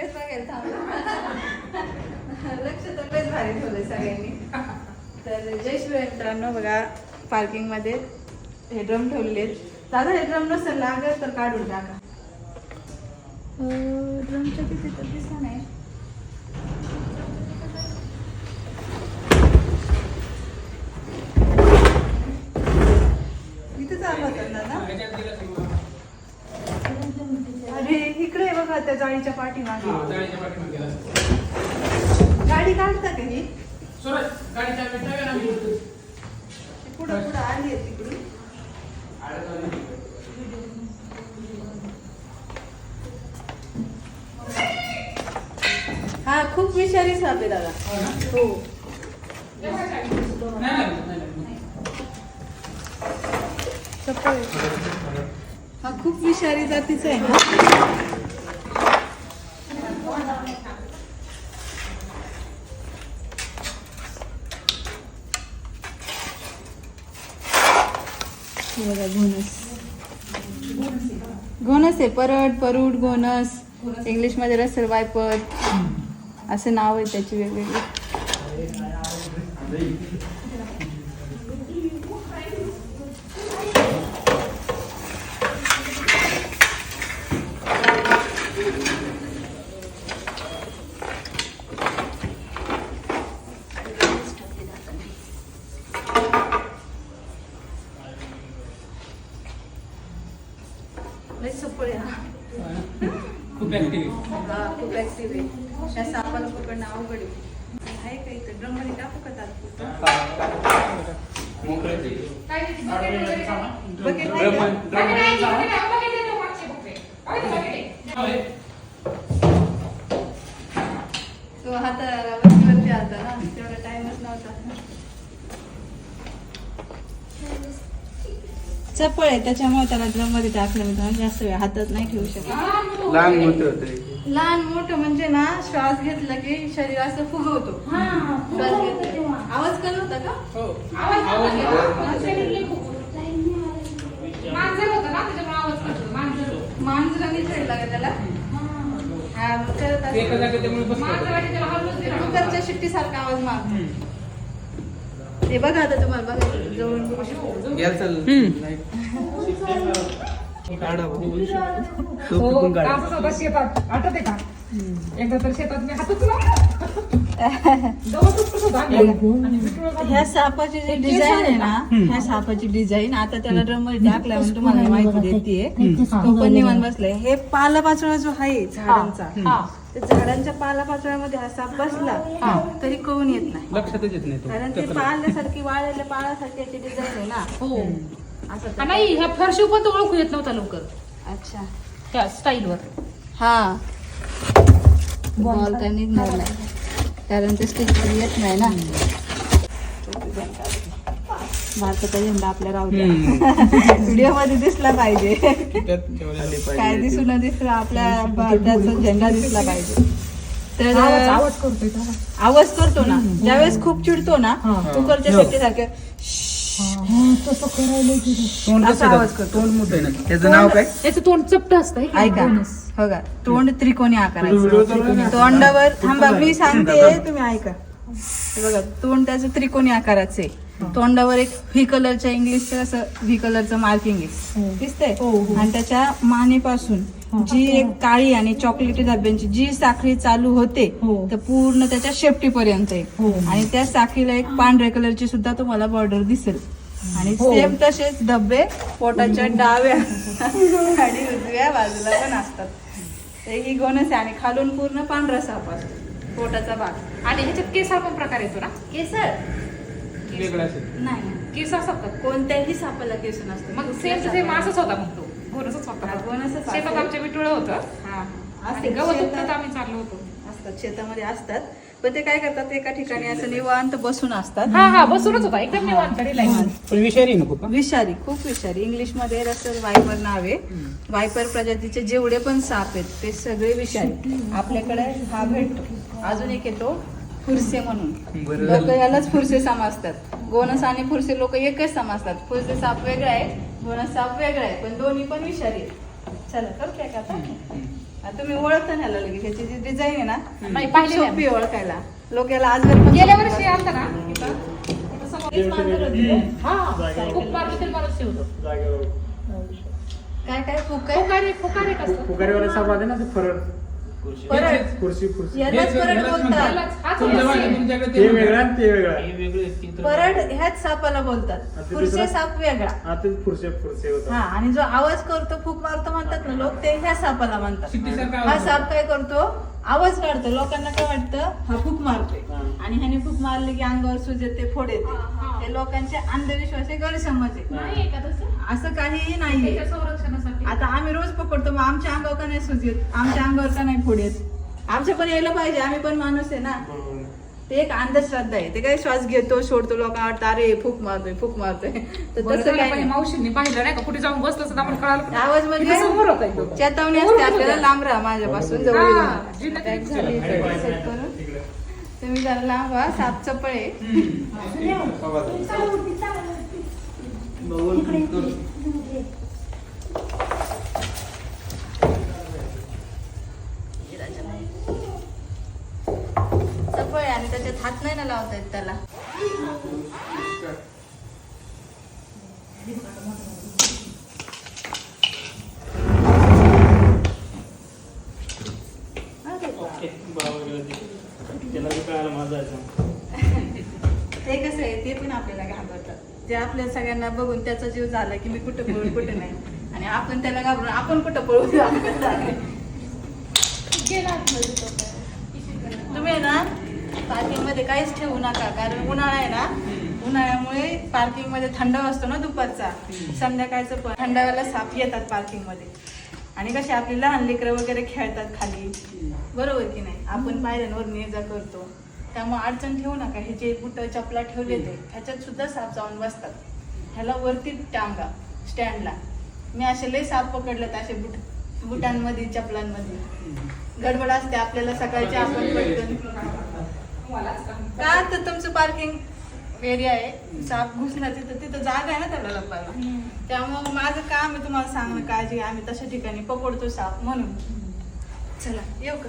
वेळेसला गेलता लक्ष तर लयच भारी ठेवलं सगळ्यांनी. तर जय श्री मित्रांनो बघा पार्किंगमध्ये हे ड्रम ठेवलेले दादा हे ड्रम नसेल लागत तर काढून टाका. ड्रमच्या तिथे तर दिसला नाही. जाळीच्या पाठीमागे. गाडी काढता का ही? पुढं पुढं आली आहे तिकडून. हा खूप विषारी साप आहे दादा. हो चप्पल आहे. हा खूप विषारी जातीचा आहे हा. बघा घोणस घोणस आहे परड परूड घोणस इंग्लिशमध्ये रसल वायपर. असं नाव आहे त्याची वेगवेगळी. खूप ऍक्टिव्ह हा खूप ऍक्टिव्ह आहे. त्या सापाला पकडणं अवघड आहे. आहे का इथं ड्रममध्ये टाकू का तात्पुरतं? बकेट नाही का? तो चपळ आहे त्याच्यामुळे त्याला ड्रममध्ये टाकलं मी तर जास्त वेळ हातात नाही ठेवू शकत. लहान मोठे होते लहान मोठं म्हणजे ना श्वास घेतला की शरीर असं फुगवतो. श्वास घेतला. आवाज कमी होता का? मांजर होतं ना त्याच्यामुळे आवाज करतो मांजर. मांजराने खेळला का त्याला? हा. मांजराने त्याला हलवूच दिलं. कुकरच्या शिट्टी सारखा आवाज मारतो. हे बघा आता तुम्हाला बघा. जवळून बघू शकतो. घ्यायला चाललं काढा भाऊ. तो हो कुठून काढा असंच होतं शेतात आठवते का? एकदा तर शेतात मी हातच लावला गवत उपटत होता आम्ही. आणि विठुराला घालून. ह्या सापाची जी डिझाईन आहे ना ह्या सापाची डिझाईन आता त्याला ड्रममध्ये टाकल्या म्हणून तुम्हाला माहिती देते तो पण निवांत बसलाय. हे पालापाचोळा जो आहे झाडांचा हा. झाडांच्या पालापाचोळ्यामध्ये हा साप बसला तरी कळून येत नाही. लक्षातच येत नाही कारण ते तो पाळण्यासारखी वाळलेल्या पाळासारखी याची डिझाईन आहे ना. हो. असं हा, नाही ह्या फरशी पण तो ओळखू येत नव्हता लवकर. अच्छा. त्या स्टाईलवर हा. बॉल काय निघणार नाही. कारण ते स्टिच येत नाही ना. भारताचा झेंडा आपल्या राहू व्हिडिओमध्ये दिसला पाहिजे. काय दिसू न दिसलं आपल्या भारताचा झेंडा दिसला पाहिजे. तर आवाज आवाज करतोय तो. आवाज करतो ना. ज्यावेळेस खूप चिडतो ना. कुकरच्या. शेट्टी सारखं आवाज करतो. त्याचं नाव काय? याचं तोंड चपट असतं का? ऐका. हो का? तोंड त्रिकोणी आकाराचं. ना. तोंडावर थांबा मी सांगते. तुम्ही ऐका. हे बघा तोंड त्याचं त्रिकोणी आकाराचं आहे तोंडावर एक व्ही कलरच्या इंग्लिशचं असं व्ही कलरचं मार्किंग आहे हो. दिसतंय हो, हो. आणि त्याच्या मानेपासून जी एक काळी आणि चॉकलेटी धब्यांची जी साखळी चालू होते. तर पूर्ण त्याच्या शेपटी पर्यंत आहे. आणि त्या साखळीला एक पांढऱ्या कलरची सुद्धा तुम्हाला बॉर्डर दिसेल आणि. सेम तसेच डबे पोटाच्या डाव्या आणि उजव्या बाजूला पण असतात तर ही गोनस आहे आणि खालून पूर्ण पांढरा साप असतो पोटाचा भाग. आणि ह्याच्यात केसाळ पण प्रकार येतो ना? केसर वेगळं असेल. नाही. केस असतात? कोणत्याही सापाला केस नसते. मग सेम टू सेम असंच होता मग तो. गोनसच होता. गोनसच शेतात. आमच्या विठुळ होतं. हा. आणि असते गवत उपटत आम्ही चाललो होतो. असतात. शेतामध्ये असतात. पण ते काय करतात? एका ठिकाणी असं निवांत बसून असतात. हा हा बसूनच होता. एकदम निवांत विषारी विषारी खूप विषारी. इंग्लिशमध्ये रसल वायपर नाव आहे. वायपर प्रजातीचे जेवढे पण साप आहेत ते सगळे विषारी. आपल्याकडे हा भेटतो. अजून एक येतो फुरसे म्हणून. लोक. यालाच फुरसे समजतात. गोनस आणि फुरसे लोक एकच समजतात. फुरसे साप वेगळा आहे गोनस साप वेगळा आहे पण दोन्ही पण विषारी चला करते का आता? तुम्ही ओळखता न्याला लगेच. ह्याची जी डिझाईन आहे ना नाही, आहे. सोपी ओळखायला. लोक याला आजवर पण गेल्या. वर्षी आलता ना. हा. काय काय? फुक काय फुकारे फुकारे कसं? फुगारीवाला साप आहे ना ते फरड परत. खुर्शी खुर्शी यालाच हेच- परत हेलाच बोलतात. त्यालाच हाच तुमच्या होता मागे same. तुमच्याकडे ते वेगळं आणि ते वेगळं. हे वेगळं परड ह्याच सापाला बोलतात. ते खुर्से दुसरं- साप वेगळा. हा होता. हा आणि जो आवाज करतो फूक मारतो म्हणतात ना लोक ते ह्या सापाला म्हणतात. हा आवाज साप काय करतो? आवाज काढतो. लोकांना काय वाटतं? हा फूक मारतोय. हा. आणि ह्याने फूक मारले की अंगावर सूज येते फोड येते. हा, हा. हे लोकांचे अंधविश्वास आहे गैरसमज आहे. नाही आहे का तसं असं काहीही नाहीये. त्याच्या संरक्षणासाठी. आता आम्ही रोज पकडतो मग आमच्या अंगावर का नाही सूज येत? आमच्या अंगावर का नाही फोड येत? आमच्या पण यायला पाहिजे आम्ही पण माणूस आहे ना. ते एक अंधश्रद्धा आहे. ते काय श्वास घेतो सोडतो लोकांना वाटतं अरे फूक मारतोय फूक मारतोय. तर बरं तसं झालं काय पाहिजे, नाही. मावशींनी पाहिलं नाही का? कुठे जाऊन बसलं असतं आपण कळालं आवाज म्हणजे समोर होता एकदम. चेतावणी असते आपल्याला लांब राहा माझ्यापासून जवळ येऊ हा, नका. जिन्यात Pack झाली इकडे set करून. तुम्ही जरा लांब साप चपळ चपळ आहे आणि त्याच्यात हात नाही ना लावता येत त्याला अरे वा. त्याला बी कळालं माझा ते कसं आहे ते पण आपल्याला घाबरतात. जे आपल्या सगळ्यांना बघून त्याचा जीव झाला की मी कुठं पळू कुठं नाही. आणि आपण त्याला घाबरून आपण कुठं पळू? तो. तुम्ही ना पार्किंगमध्ये काहीच ठेवू नका कारण उन्हाळा आहे ना. उन्हाळ्यामुळे पार्किंगमध्ये थंड असतो ना दुपारचा. संध्याकाळचं पण. थंडाव्याला साप येतात पार्किंगमध्ये आणि कसे आपली लहान लेकरं वगैरे खेळतात खाली. बरोबर की नाही? आपण पायऱ्यांवर ने जा करतो. त्यामुळे अडचण ठेवू नका. हे जे बुट चपला ठेवले ते ह्याच्यात सुद्धा साप जाऊन बसतात. ह्याला वरती टांगा स्टँडला. मी असे लय साप पकडलेत असे बुट बुटांमध्ये चपलांमध्ये. गडबड असते आपल्याला सकाळची आपण मलाच का? तर तुमचं पार्किंग एरिया आहे. साप घुसणार तिथं तिथं जागा आहे ना त्याला लपायला त्यामुळे माझं काम आहे तुम्हाला सांगणं काळजी. आम्ही तशा ठिकाणी पकडतो साप म्हणून. चला येऊ का?